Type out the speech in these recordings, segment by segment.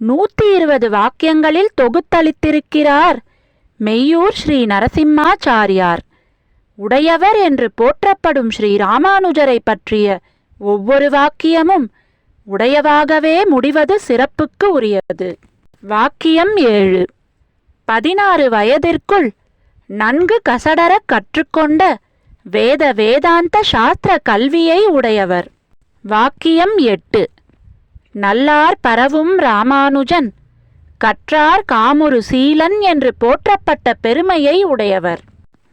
நூத்தி இருபது வாக்கியங்களில் தொகுத்தளித்திருக்கிறார். மெய்யூர் ஸ்ரீ நரசிம்மாச்சாரியார். உடையவர் என்று போற்றப்படும் ஸ்ரீ ராமானுஜரை பற்றிய ஒவ்வொரு வாக்கியமும் உடையவாகவே முடிவது சிறப்புக்கு உரியது. வாக்கியம் ஏழு. பதினாறு வயதிற்குள் நன்கு கசடரக் கற்றுக்கொண்ட வேத வேதாந்த சாஸ்திர கல்வியை உடையவர். வாக்கியம் எட்டு. நல்லார் பரவும் ராமானுஜன். கற்றார் காமுரு சீலன் என்று போற்றப்பட்ட பெருமையை உடையவர்.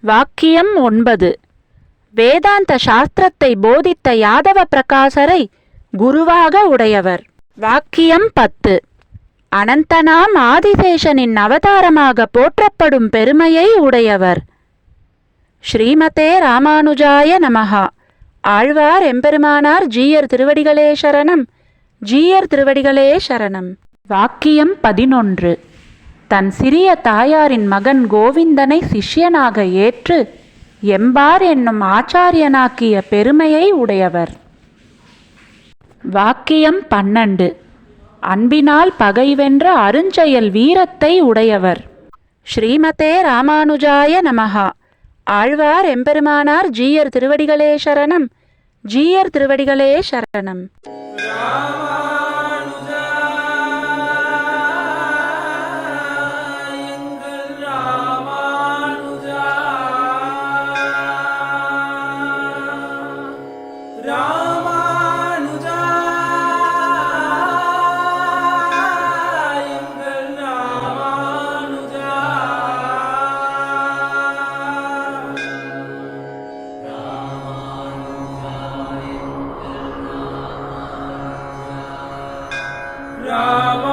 வாக்கியம் ஒன்பது. வேதாந்த சாஸ்திரத்தை போதித்த யாதவ பிரகாசரை குருவாக உடையவர். வாக்கியம் பத்து. அனந்தனாம் ஆதிசேஷனின் அவதாரமாக போற்றப்படும் பெருமையை உடையவர். ஸ்ரீமதே ராமானுஜாய நமஹா. ஆழ்வார் எம்பெருமானார் ஜீயர் திருவடிகளே சரணம். ஜீயர் திருவடிகளே சரணம். வாக்கியம் பதினொன்று. தன் சிறிய தாயாரின் மகன் கோவிந்தனை சிஷ்யனாக ஏற்று எம்பார் என்னும் ஆச்சாரியனாக்கிய பெருமையை உடையவர். வாக்கியம் பன்னெண்டு. அன்பினால் பகைவென்ற அருஞ்செயல் வீரத்தை உடையவர். ஸ்ரீமதே ராமானுஜாய நமஹா. ஆழ்வார் எம்பெருமானார் ஜீயர் திருவடிகளே சரணம். ஜீயர் திருவடிகளே சரணம். Rama.